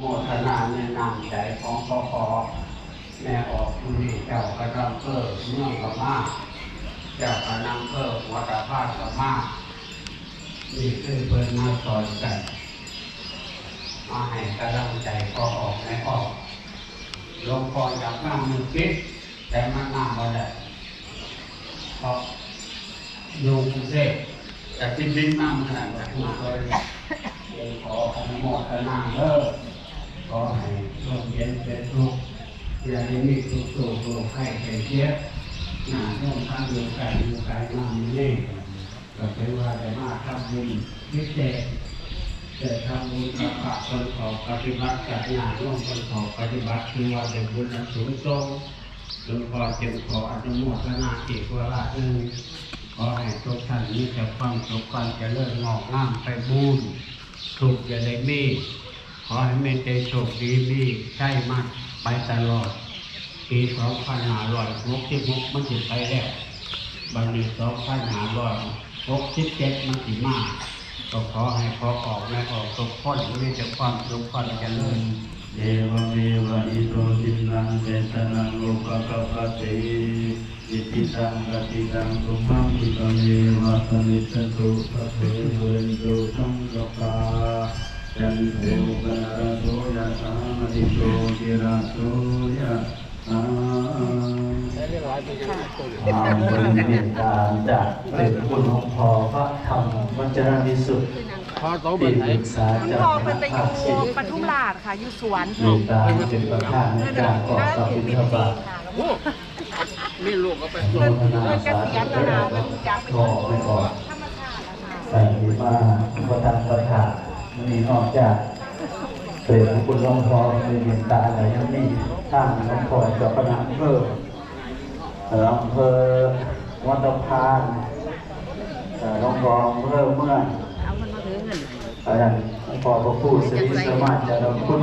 โมทนาในนามใจของพ่อพอแม่ออกทุนีเจ้ากระดำเพิอเมืองกะมาเจ้ากระนำเพิอวัดพาสกะมานี่คือเพิ่นมาสอนกันมาให้กระดำใจพ่อออกแม่ออกหลวงพ่ออยากนั่งมือคิดแต่มันนั่งมาได้เพราะอยู่กรุงเทพแต่ที่บินนั่งขนาดแบบนี้เลยขออนุโมทนาเลิก ขอให้ร่มเย็นเป็นทุกข์อย่าได้มีทุกข์โศกโรคไข้ไข้เจ็บหน้าร่มข้างอยู่ไก่อยู่ไก่น้ำนี่ก็ถือว่าได้มาทำบุญพิเศษแต่ทำบุญกับพระคนขอปฏิบัติกับญาติร่วมคนขอปฏิบัติคือว่าเป็นบุญอันสูงส่งหลวงพ่อจึงขออนุโมทนาอีกวาระหนึ่งขอให้ทุกท่านมีแต่ความสุขความเจริญงอกงามไปบูรถูกอย่าได้มี ขอให้เมตเตโชคดีมีใช่มากไปตลอด ปีสองพันห้าร้อยหกสิบหกมันจะไปแล้วบันนี้สองพันห้าร้อยหกสิบเจ็ดมันสิมาก็ขอให้พอออกและออกทุกคนมีแต่ความสุขความเจริญเอวเมวะอิโตทินังเวทนังโลภะกปะเตอิติตังปฏิตังตุมังอิตเมวะสมิจตุปะเทเวรตุสังกปา จันโทปนะระโตยะธามณิโตติระโตยะธาความบริเวณการจากเป็นคุณของพอพระธรรมวัจรวิสุทธิ์ที่ปรึกษาจากพ่อเป็นไปอาคสิยู่ปทุมราชค่ะอยู่สวนมีกาเป็นประธานในการออกน่าสถึบิงณปีฑบาตค่ะมีลูกก็ไปโมทนาสาธุเด้อขอไปก่อนธรรมชาตินะคะใส่มาประธานประธาน มีนอกจากเป็นคุณหลวงพ่อมีเมตตาอะไรยังมีท่านหลวงพ่อเจ้าคณะอำเภออำเภอวัดตะพานเอ่อหลวงพ่ออำเภอเมือเอามันมาถือเงินอาจารย์หลวงพ่อพระผู้สิริสมาจารย์คุณ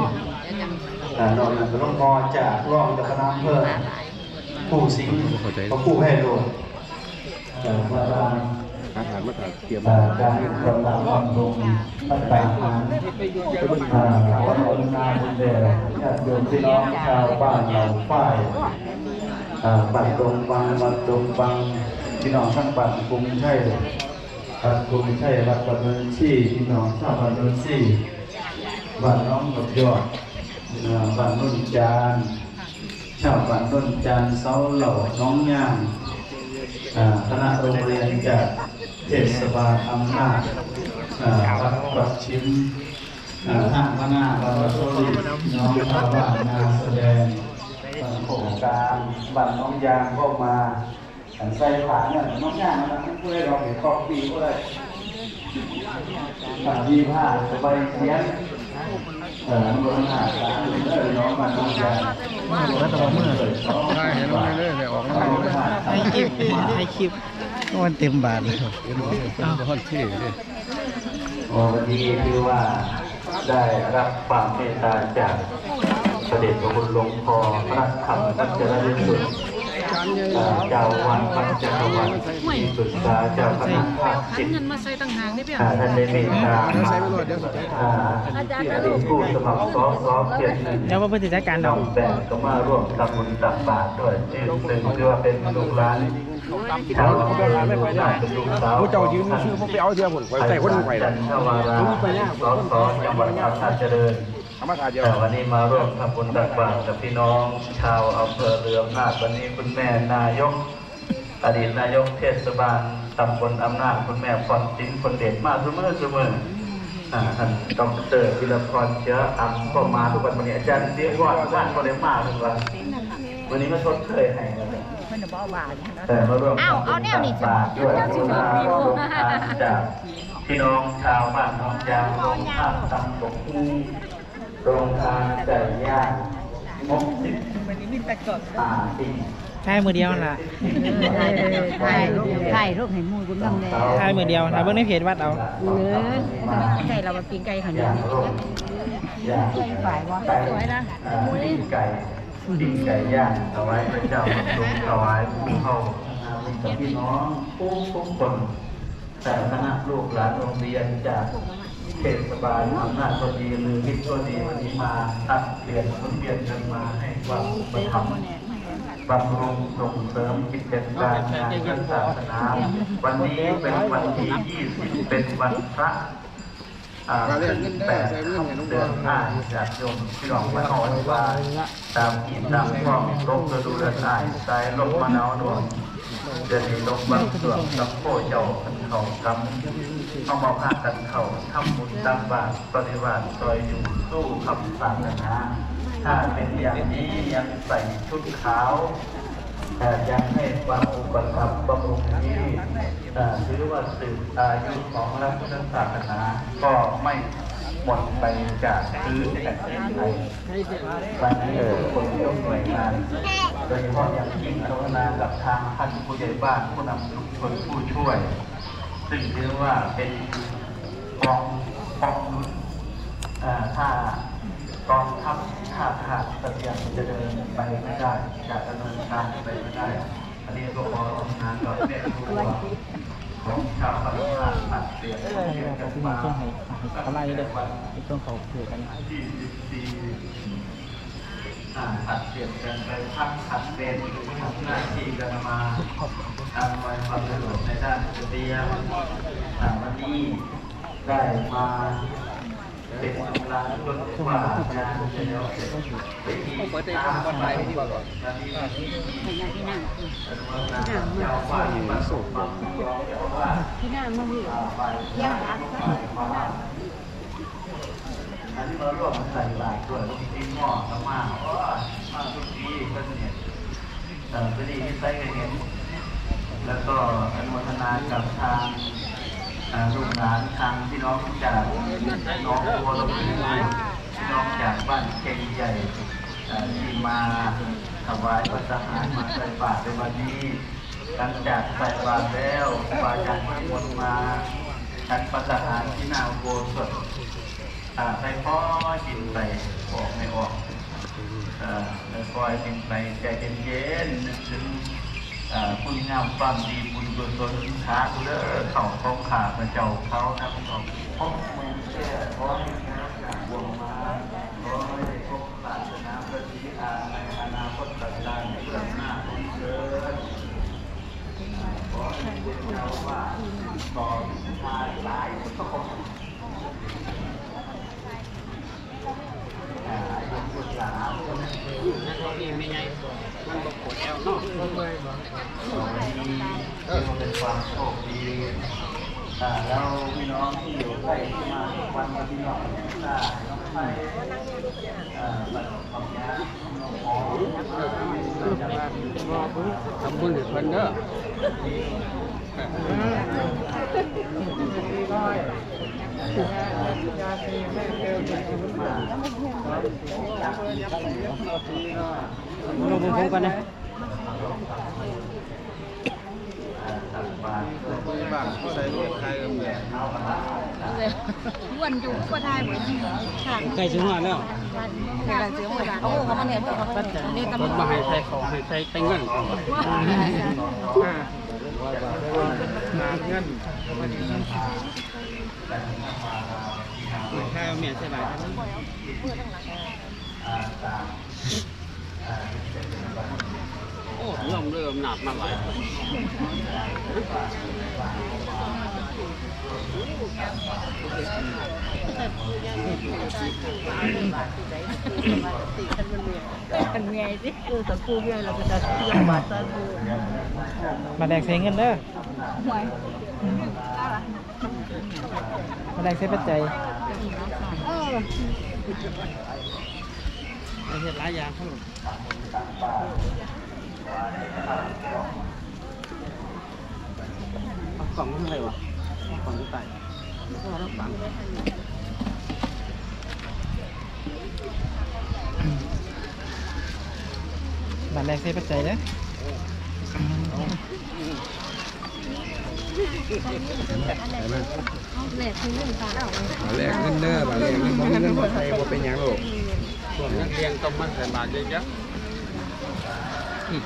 อ่านอกจากหลวงพ่อจากรองเจากคณะอำเภอผู้สิงห์พระผู้ให้โลดเอ่อว่ากา อาหารมาถามเตรียมเอ่อการกำลังบำรุงตั้งแต่อาหารอ่าวัดอรุณาบุญเดชญาติโยมพี่น้องชาวบ้านเหล่าฝ้ายบ้านตรงบังบ้านตรงบังพี่น้องทั้งบ้านกรุงใช่บ้านกรุงใช่บ้านบันเนินชี่พี่น้องชาวบ้านเนินชี่บ้านน้องกับยอดบ้านนุ่นจานชาวบ้านนุ่นจานเสาเหล่าน้องย่างคณะโรงเรียนจาก เทศบาลอำนาจวัดปักชิมอ่าห้างพระนาบางวัดโซลีน้องชาวบ้านนาแสดงบ้านโขงกลางบ้านน้องยางก็มาอันใส่ผานเนี่ยน้องย่างนะผู้ใดเราเห็นกองปีก็ได้ผ่าดีผ้าสบายเสียงเออมันหาสารเออน้องมันต้องการแล้วตัวมือใช่เห็นแล้วเลยออกมาให้คลิปให้คลิป ก็มันเต็มบาทเลยเป็นเป็นคนที่เลยโอ้วันนี้คือว่าได้รับความเมตตาจากเสด็จพระคุณหลวงพ่อพระธรรมพัชรวิสุทธิ์เจ้าวันพันจักรวรรดิที่ปรึกษาเจ้าคณะภาคสิทธิ์เงินมาใส่ต่างหากได้เปล่าอ่าท่านได้เมตตาอ่าที่อดีตผู้สมัครสอสอเขตหนึ่งแล้วว่าเพื่อจัดการน้องแบงก็มาร่วมทำบุญตักบาตรด้วยซึ่งซึ่งคือว่าเป็นลูกหลาน ผู้เจ้ายืนชื่อพวกไปเอาเรือผลไว้ใส่คนไปจันทวาราสอสอนจังหวัดอำนาจเจริญธรรมชาติเดียวแต่วันนี้มาร่วมทำบุญตักบาตรกับพี่น้องชาวอำเภอเรืออำนาจวันนี้คุณแม่นายก อดีตนายกเทศบาลตำบลอำนาจคุณแม่พรสินคนเด็ดมากเสมอเสมอท่านดอกเตอรวิรพรเชื้ออัมก็มาทุกวันวันนี้อาจารย์เสียก่อนว่านก็เลยมาทุกวันวันนี้มาชดเชยให้นะครับ แต่มาร่วมอ้าวเอาแนวนี้จ้ะบาตรด้วยกรุณาร่วมทานจากพี่น้องชาวบ้านน้องยางโรงทานตำบกคูโรงทานไก่ย่างมกสิบอ่าปีใช่มือเดียวนั่นล่ะถ่ายถ่ายรูปให้หมูคุณบ้างเลยใช่มือเดียวถ้าเบิ่งในเพจวัดเอาเออใช่เรามาปิ้งไก่ขนาดย่างนี้ร่มย่างฝ่ายว่าไก่อ่าปิ้งไก่ปิ้งไก่ย่างถวายพระเจ้าทรงถวายผู้เข้ามีกับพี่น้องผู้ทุกคนแต่คณะลูกหลานโรงเรียนจากเทศบาลอำนาจก็ดีหรือมิตรก็ดีวันนี้มาตัดเปลี่ยนหมุนเวียนกันมาให้ความประทับบำรุงส่งเสริมกิจการงานพระศาสนา วันนี้เป็นวันที่ 20 เป็นวันพระอ่าขึ้นแปดเดือนห้าจากโยมพี่น้องมาขอว่า ตามกินตามข้องลบกระดูกระสายสายลบมะนาวดวงเดือนนี้ลบบางส่วนกับโคเจ้าขันเขากำเอามาพากันเขาทำบุญตักบาตรปฏิบัติซอยอยู่สู้คำศาสนาถ้าเป็นอย่างนี้ยังใส่ชุดขาวแต่ยังให้ความอุปถัมภ์บำรุงนี้เอ่อถือว่าสืบอายุของระพุทธศาสนาก็ไม่ หมดไปจากพื้นแผ่นดินไทยวันนี้ทุกคนยกหน่วยงานโดยเฉพาะอย่างยิ่งอนุโมทนากับทางท่านผู้ใหญ่บ้านผู้นำชุมชนผู้ช่วย ซึ่งถือว่าเป็นกองกองนุนถ้ากองทัพถ้าขาดเสบียงจะเดินไปไม่ได้จะดำเนินการไปไม่ได้ อันนี้ก็ขอทำงานกับแม่ครัวของชาวบ้าน ผ่านตัดเปลี่ยนเปลี่ยนกันมาช่วงให้อะไรเด้อในช่วงเขาเผื่อกันนะตัดเปลี่ยนกันไปพักขัดเปลี่ยนทำหน้าที่กันมาทำไว้ความสะดวกในด้านเตียงวันนี้ได้มา เป็นกำลังจนกว่างานจะแล้วเสร็จไปที่ตามวันไหนที่ว่าก่อนวันนี้ที่นั่งที่นั่งเจ้าว่าที่มาส่งมาร้องเจ้าว่าที่นั่งมาพี่ไปย่างอัดมาอันนี้มาร่วมใส่ลายด้วยลูกชิ้นหม้อสมาเพราะว่ามาทุกทีก็เนี่ยเอ่พอดีที่ใส่กันเนี่ยแล้วก็อนุโมทนากับทาง ลูกหลานทางพี่น้องจากน้องบัวลำพูพี่น้องจากบ้านเก่งใหญ่ที่มาถวายพระทหารมาใส่บาตรในวันนี้หลังจากใส่บาตรแล้วบาจากที่วนมาฉันประทานที่นาโบสถใส่พ่อกินไปบอกไม่ออกอ่าแล้วปล่อยกินไปใจเย็นๆนึกถึง อ่าคุณงามความดีบุญกุศลค้าเลิศเขาของขาพระเจ้าเขานะพี่น้องพบมือแช่ขอให้งานจากวงมาขอให้ได้พบศาสนาปฏิอาในอนาคตต่างๆในเบื้องหน้าของเธอ ขอให้พวกเราว่าต่อมาหลายคนอ่าอายุพุทธาคนนั้นก็มีไม่ไงมันบอกปวดแอวเนาะมันเป็นความโชคดีอ่า แล้วพี่น้องที่อยู่ใกล้ที่มาวันมาที่น้องตาน้องไทยอ่าบัตรของยาน้องหมอทำบุญให้เพิ่นเด้อลงผมกันนะ บ้านใส่รถใครก็มีอ้วนอยู่ก็ได้เหมือนค่ะใกล้ถึงหัวแล้วกำลังเสียงหมดโอ้เขามาเนี่ยเขามาเนี่ยเพิ่นมาให้ใส่ของให้ใส่แต่งเงินนาเงินข้าวเมียใช่ไหมโอ้ เริ่มเริ่มหนักมาหลายกันเมียสิเออสักคู่เมียเราก็จะเที่ยวบาทซะดูมาแดกเสียเงินเด้อหวยมาแดกเสียปัจจัยเออไม่ใช่หลายอย่างครับ กล่องเท่าไหร่วะกล่องเท่าไหร่มาแดกเสียปัจจัยเด้อแหลกคือเรื่องตาเอามาแลกเงินเด้อมาแลกเงินบ่มีเงินบ่ใส่บ่เป็นหยังหรอกส่วนนักเรียนต้องมาใส่บาตรเยอะๆ โอ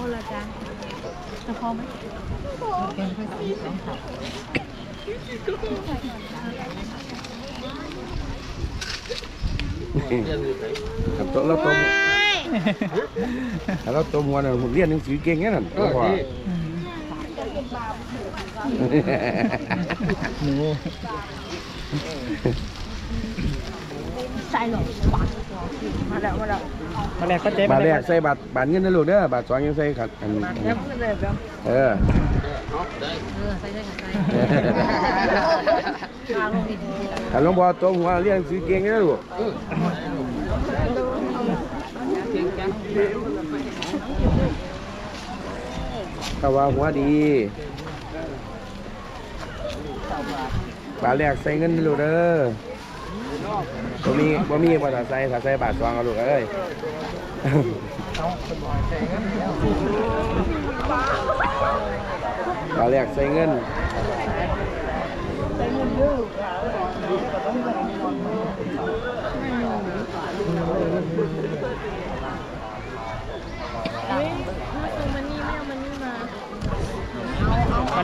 ้ละจ้ะจะพอไหมครับตัวเราตัวเราตัวมัวน่ะผมเรียนหนังสือเก่งแค่นั้นก็พอ หมูใส่หรอมาแล้วมาแล้วมาแรกก็เจ๊บาทแรกใส่บาทบาทเงินนะลูกเด้อบาทสองยังใส่ขัดอันนี้เลยแบเออเออใส่ใส่ใส่ทางลงดีถ้าหลวงพ่อตัวหัวเรียงสือเก่งนะลูก ถ้าว่าหัวดีบาทแรกใส่เงินลูกเด้อบ่มีบ่มีบ่ถ้าใส่ถ้าใส่บาทสองเอาลูกเอ้ยบาทแรกใส่เงินมา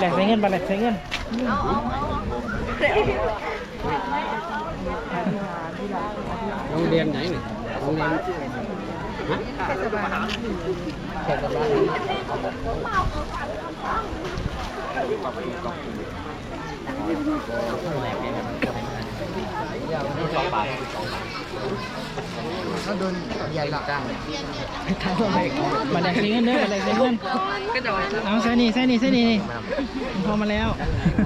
แรกใส่เงินมาแรกใส่เงินโรงเรียนไหนนี่โรงเรียนเทศบาลมาแรกใส่เงินเด้อมาแรกใส่เงินเอาใส่นี่ใส่นี่ใส่นี่นี่พอมาแล้ว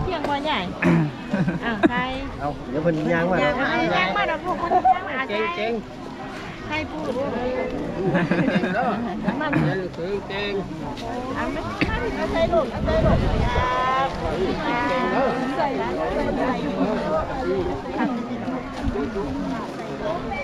เพียงพอใหญ่อะใครเอาเดี๋ยวเพิ่นย่างมาอยากมาแจ้งมาดอกลูกคนแจ้งมาเจ๊งเจ๊งใครพูดเรียนหนังสือเจ๊งอะไม่ไม่ใช่ ลูกไม่ใช่ลูกใส่แล้วใส่ลูก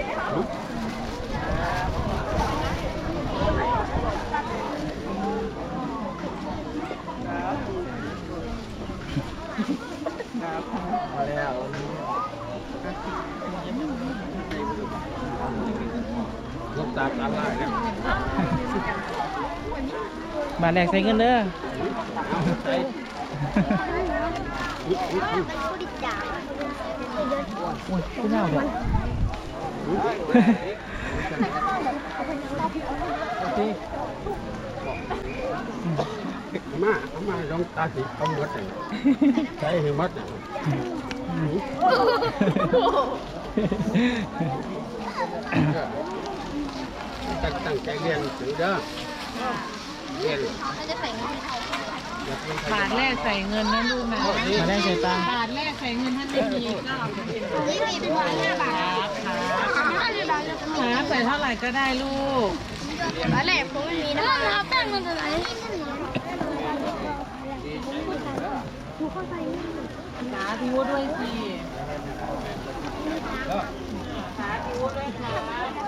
ตาตาลายเนี่ยมาแรกใส่เงินเด้อใส่ผู้เน่าเด้อมาเอามาลองตาสิเอาหมดเลยใช้ให้หมดเลย ตั้งตั้งใจเรียนหนังสือเด้อเรียนบาทแรกใส่เงินนะลูกนะมาแรกใส่ตังค์บาทแรกใส่เงินท่านไม่มีก็เอาไปเป็นนี่มีเป็นบาทห้าบาทครับใส่เท่าไหร่ก็ได้ลูกตอนแรกผมไม่มีนะเราแป้งมันจะไหนสาธุด้วยสิสาธุด้วยค่ะ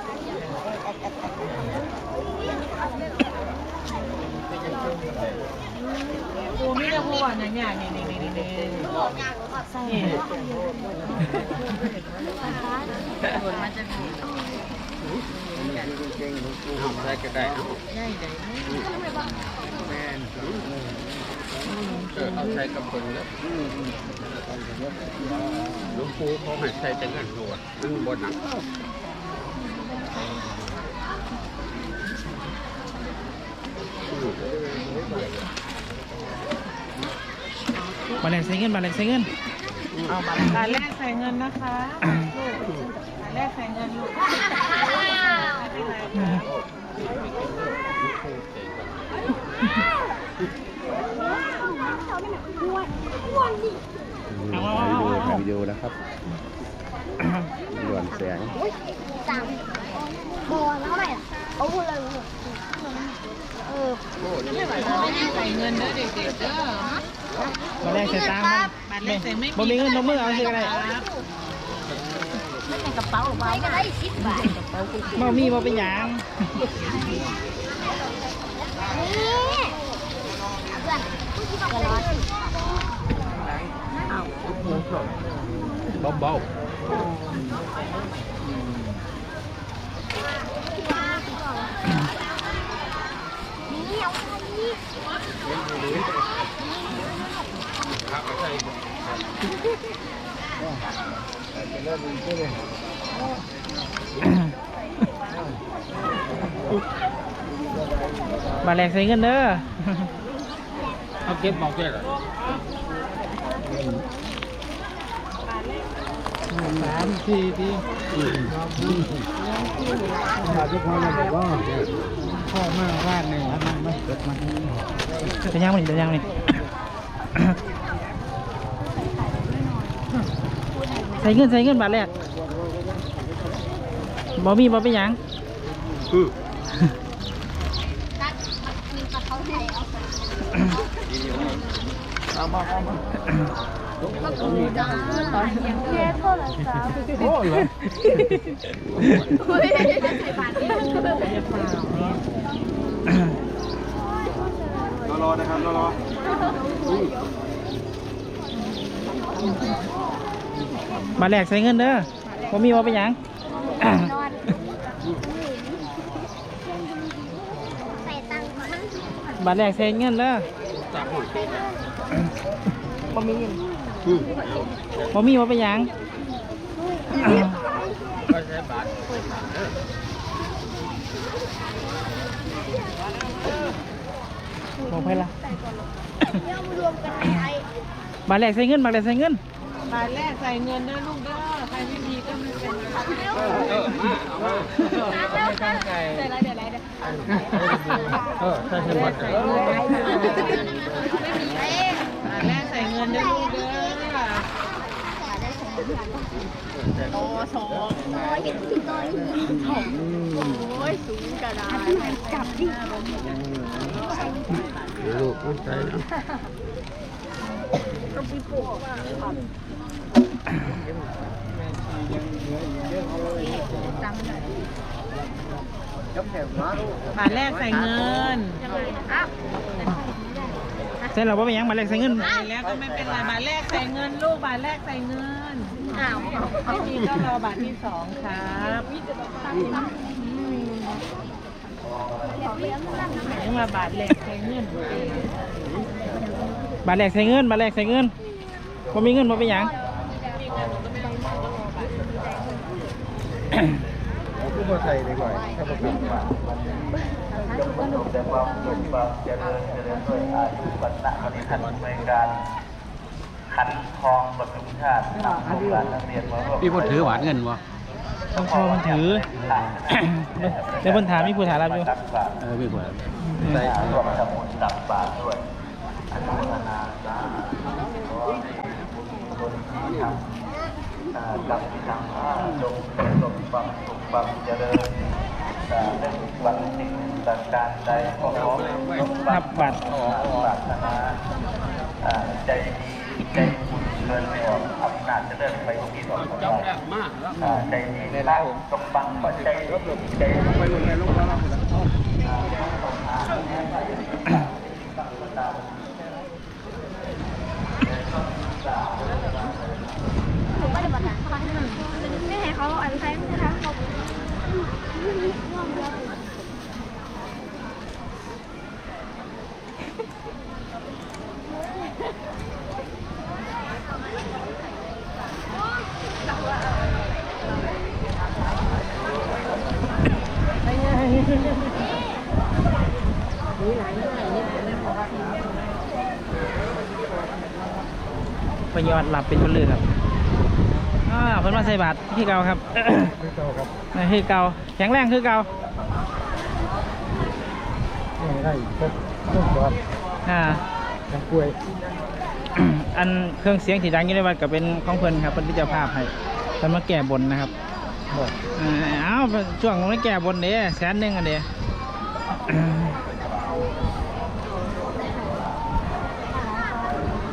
กูไม่ได้พูดว่านะเนี่ยนี่นี่นี่นี่นี่มันจะมีเอาใส่ก็ได้เอาได้แม่นเอาใส่กับคนแล้วหลวงปู่เขาให้ใส่แต่เงินหัวนั่นบนหนัง มาแรกใส่เงินมาแรกใส่เงิน เอาบาทบาทแรกใส่เงินนะคะลูกบาทแรกใส่เงินลูกเอาเอาถ่ายเอาวิดีโอถ่ายวิดีโอนะครับด่วนแสงจังบอลเท่าไหร่ เอาพูดเลยเออใส่เงินเด้อเด็กๆเด้อมาแรกใส่ตังค์บาทแรกใส่ไม่บ่มีเงินลงมือเอาสิก็ได้กระเป๋าไปก็ได้สิบบาทบ่มีบ่เป็นหยังนี่เพื่อนกระรอดเบาๆ มาแรงใส่เงินเด้อเอาเก็บมองเก็บอะสามสี่ที มาทุกคนบอกว่าพ่อมากวาดหนึ่งมันไม่เกิดมันจะย่างมันจะย่างนี่ใส่เงินใส่เงินบาทแรกบอมีบอไปยังอือ แค่โทรศัพท์โอ้เหรอคุยใส่บาทนี่รอนะครับรอบาแรกใส่เงินเด้อบ่มีบ่เป็นหยังนอนใส่ตังค์มันบาทแรกใส่เงินเด้อบ่มีเงิน บ่มีบ่เป็นหยังบอกไปละเดี๋ยวมารวมกันไอ้บาทแรกใส่เงินบาทแรกใส่เงินบาทแรกใส่เงินเด้อลูกเด้อใครไม่มีก็ไม่เป็นไรใส่อะไรเดี๋ยวอะไรเดี๋ยวเออใช่ใช่วัดไม่มีไอ้บาทแรกใส่เงินเด้อลูกเด้อ โตสองน้อยเห็นที่น้อยโอ้ยสูงกระดาษจับดิลูกตั้งใจนะบาทแรกใส่เงินใส่เราบ่เป็นหยังบาทแรกใส่เงินใส่แล้วก็ไม่เป็นไรบาทแรกใส่เงินลูกบาทแรกใส่เงินอ้าว ไม่มีก็รอบาทที่สองครับยังมาบาทแรกใส่เงินบาทแรกใส่เงินบาทแรกใส่เงินบ่มีเงินบ่เป็นหยังผู้มาใส่ดีกว่าถ้าประกันว่าจงประสบแต่ความสุขความเจริญเจริญด้วยอายุวัฒนะปฏิทันในการ ขันทองบรรทุกชาตินำลูกหลานนักเรียนมาร่วมพี่พูดถือหวานเงินวะต้องพอมันถือ เดี๋ยวเพิ่นถามมีผู้ถามรับอยู่ตักบาตรเออพี่พูดใส่ร่วมทำบุญตักบาตรด้วยอนุโมทนาสาธุขอให้บุญกุศลที่ทำอ่ากรรมที่ทำอ่าจงประสบความสุขความเจริญอ่าในวันสิ่งต่างการใดขอร้องนับบัตรขอปรารถนาอ่าใจดี ใจบุญเกินไม่ออกอำนาจจะเดินไปที่ต่อไปอ่าใจดีในร่างตรงบังก็ใจดีใจไปลงในลูกแล้วไม่ได้มาถาเขาไม่ให้เขาอันใช้ไม่ทำเขา ไปยอดหลับเป็นคนลือครับอ่าเพิ่นมาใส่บาตรที่เก่าครับไม่โตครับคือเก่าแข็งแรงคือเก่าไม่ได้พบต้องบอดอ่าน้ำกล้วย อันเครื่องเสียงที่ดังอยู่ในวัดก็เป็นของเพิ่นครับเพิ่นที่เจ้าภาพให้เพิ่นมาแก้บนนะครับบอกเอ่อเอ้าวช่วงมาแก้บนเด้แสนหนึงอันเด้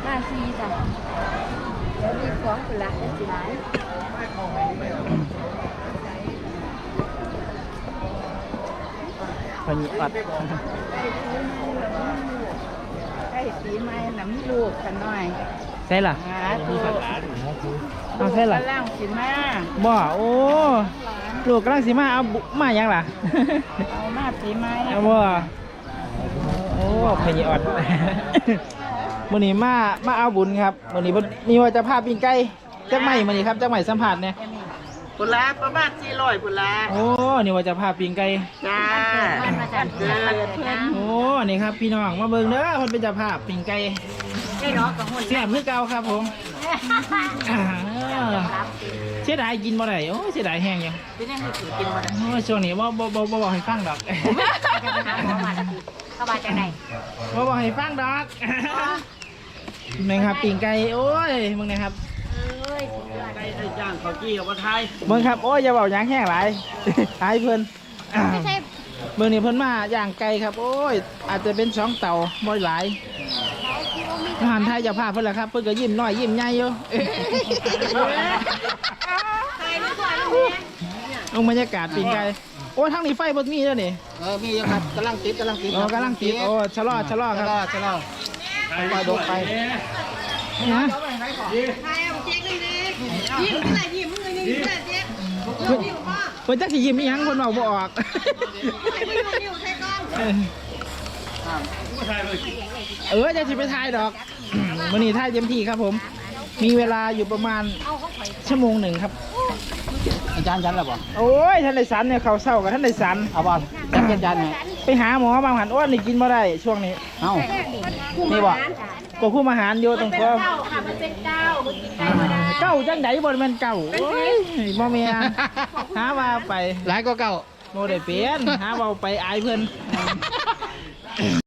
มาซีจ้ะเดี๋ยวมีของกุห ลาบจะสิไหนเพิ่นอัดใช่สีไม้น้ำลูกกันหน่อยใช่ล่ะหาตัวเอาใช่ล่ะกำลังสิมาบ่โอ้ลูกกำลังสิมาเอาบุมาหยังล่ะเอามาสีไม้เอาบ่โอ้เพิ่นอัด มื้อนี้มามาเอาบุญครับมื้อนี้เพิ่นมีว่าจะพาปิ้งไก่จักใหม่มื้อนี้ครับจักใหม่สัมผัสเนี่ยปุระประมาณสี่ร้อยปุระโอ้นี่ว่าจะพาปิ้งไก่จ้ามันมาจากเกิดเพื่อนโอ้นี่ครับพี่น้องมาเบิ่งเด้อเพิ่นเป็นเจ้าภาพปิ้งไก่ได้รอกับหุ่นแซ่บคือเก่าครับผมอ่าเสียดายกินบ่ได้โอ้ยเสียดายแห้งอยู่เป็นยังไงถือกินมาได้โอ้ยช่วงนี้บ่บ่บ่บ่บอกให้ฟังดอกเข้ามาจากไหนบ่บอกให้ฟังดอก นี่ครับปิ้งไก่โอ้ยมึงนะครับไก่ไอ้จ้างเขาจี้กับว่าไทยมึงครับโอ้ยอย่าเบาหยางแห้งหลายหายเพิ่นไม่ใช่เมื่อนี้เพิ่นมาย่างไก่ครับ โอ้ย อาจจะเป็นสองเต่าบ่หลายทหารไทยเจะพาพเพิ่นล่ะครับ เพิ่นก็ยิ้มน้อยยิ้มใหญ่อยู่ลงบรรยากาศปีนไก่โอ้ทางนี้ไฟบ่มีแล้วนี่เออมีอยู่ครับกำลังติดกำลังติดโอ้กำลังติดโอ้ชะลอชะลอครับชะลอชะลอ ไปดกไปนะยิ้มที่ไหนยิ้มมึงเลยยิ้มแต่เจ๊เพิ่นเพิ่นจักสิยิ้มอีหยังเพิ่นเว้าบ่ออกให้มึงยิ้มใส่ก้อนเออจะสิไปถ่ายดอกวันนี้ถ่ายเต็มที่ครับผม มีเวลาอยู่ประมาณชั่วโมงหนึ่งครับอาจารย์ยันหรือเปล่าโอ้ยท่านได้สันเนี่ยเขาเศร้ากับท่านได้สันเอาบอลจันเป็นยัน ไงไปหาหมอบางหันอ้วนนี่กินบ่ได้ช่วงนี้ เอ้านี่บ่ก็คุมอาหารอยู่ตรงคอเก้าค่ะมันเป็นเก้ามึงกินได้ไม่ได้เก้าจังไดบ่แม่นเก้าโอ้ยบ่แม่นหาว่าไปหลายก็เก่าโมได้เปลี่ยนหาเว้าไปอายเพิ่น